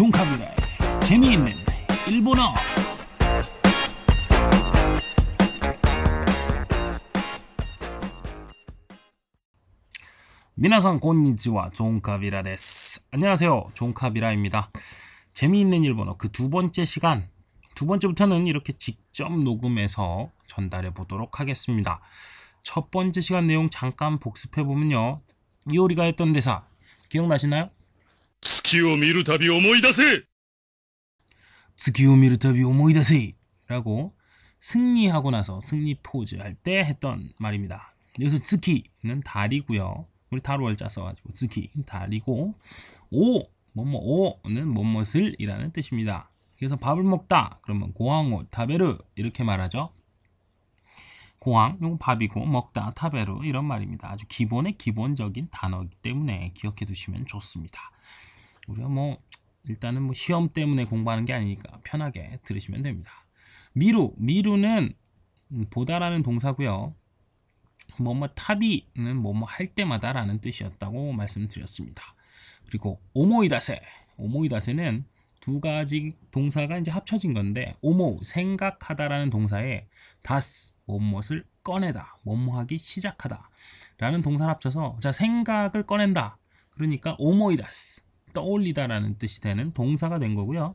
종카비라의 재미있는 일본어. 미나상 곤니치와 종카비라 데스 안녕하세요 종카비라입니다. 재미있는 일본어. 그 두 번째 시간 두 번째부터는 이렇게 직접 녹음해서 전달해 보도록 하겠습니다. 첫 번째 시간 내용 잠깐 복습해 보면요. 이오리가 했던 대사 기억나시나요? 月を見るたび思い出せ 스키오 미르타비 오모이다세 라고 승리하고 나서 승리 포즈 할 때 했던 말입니다. 여기서 츠키는 달이고요. 우리 달 월자 써가지고 츠키 달이고 오 뭐뭐 오는 뭐뭇을 이라는 뜻입니다. 그래서 밥을 먹다 그러면 고항오 타베르 이렇게 말하죠. 고항 이건 밥이고 먹다 타베르 이런 말입니다. 아주 기본의 기본적인 단어이기 때문에 기억해 두시면 좋습니다. 우리가 뭐 일단은 뭐 시험 때문에 공부하는 게 아니니까 편하게 들으시면 됩니다. 미루, 미루는 음, 보다라는 동사고요. 뭐뭐 타비는 뭐뭐 할 때마다라는 뜻이었다고 말씀드렸습니다. 그리고 오모이다세, 오모이다세는 두 가지 동사가 이제 합쳐진 건데 오모 생각하다라는 동사에 다스 뭐뭇을 꺼내다, 뭐뭐하기 시작하다 라는 동사를 합쳐서 자 생각을 꺼낸다. 그러니까 오모이다스 떠올리다라는 뜻이 되는 동사가 된 거고요.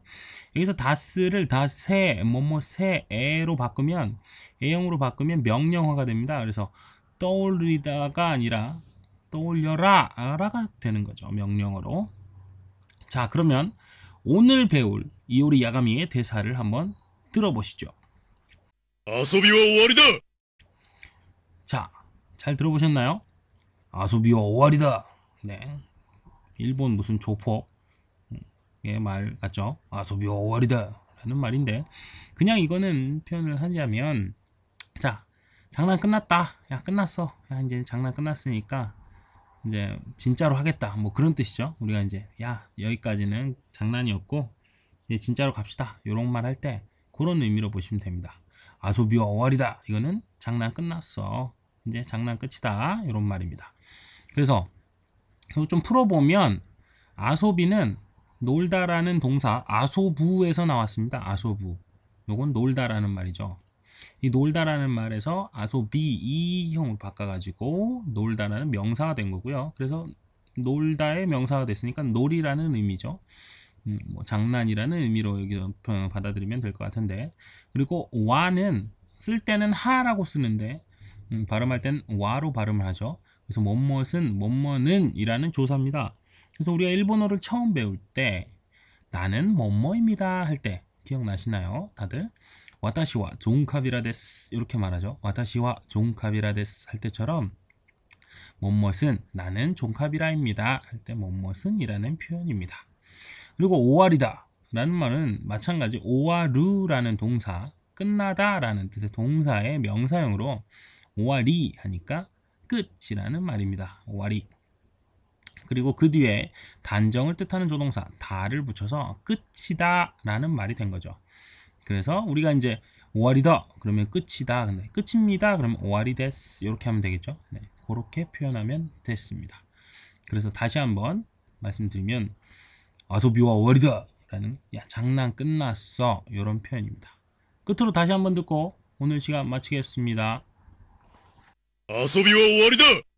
여기서 다스를 다세 뭐뭐 세에로 바꾸면 애형으로 바꾸면 명령어가 됩니다. 그래서 떠올리다가 아니라 떠올려라가 되는 거죠. 명령어로. 자, 그러면 오늘 배울 이오리 야가미의 대사를 한번 들어보시죠. 아소비와 오월이다. 자, 잘 들어보셨나요? 아소비와 오월이다. 네, 일본 무슨 조폭의 음, 예, 말 같죠? 아소비와 오월이다라는 말인데 그냥 이거는 표현을 하자면 자 장난 끝났다. 야 끝났어. 야 이제 장난 끝났으니까 이제 진짜로 하겠다. 뭐 그런 뜻이죠. 우리가 이제, 야, 여기까지는 장난이었고, 이제 진짜로 갑시다. 요런 말 할 때, 그런 의미로 보시면 됩니다. 아소비와 오와리다. 이거는 장난 끝났어. 이제 장난 끝이다. 이런 말입니다. 그래서 좀 풀어보면 아소비는 놀다라는 동사 아소부에서 나왔습니다. 아소부. 요건 놀다라는 말이죠. 이 놀다라는 말에서 아소 비 이형으로 바꿔가지고 놀다라는 명사가 된 거고요. 그래서 놀다의 명사가 됐으니까 놀이라는 의미죠. 음, 뭐 장난이라는 의미로 여기서 받아들이면 될 것 같은데 그리고 와는 쓸 때는 하라고 쓰는데 음, 발음할 땐 와로 발음을 하죠. 그래서 뭐뭇은 뭐뭐는 이라는 조사입니다. 그래서 우리가 일본어를 처음 배울 때 나는 뭐뭐입니다 할 때 기억나시나요? 다들? 와타시와 종카비라 데스 이렇게 말하죠. 와타시와 종카비라 데스 할 때처럼 뭐뭇은 나는 종카비라입니다 할때 뭐뭇은 이라는 표현입니다. 그리고 오와리다 라는 말은 마찬가지 오와르라는 동사 끝나다 라는 뜻의 동사의 명사형으로 오와리 하니까 끝이라는 말입니다. 오와리 그리고 그 뒤에 단정을 뜻하는 조동사 다를 붙여서 끝이다 라는 말이 된 거죠. 그래서 우리가 이제 5월이다 그러면 끝이다. 근데 끝입니다. 그러면 5월이 됐스 이렇게 하면 되겠죠? 네, 그렇게 표현하면 됐습니다. 그래서 다시 한번 말씀드리면 아소비와 5월이다 라는 야 장난 끝났어. 이런 표현입니다. 끝으로 다시 한번 듣고 오늘 시간 마치겠습니다. 아소비와 5월이다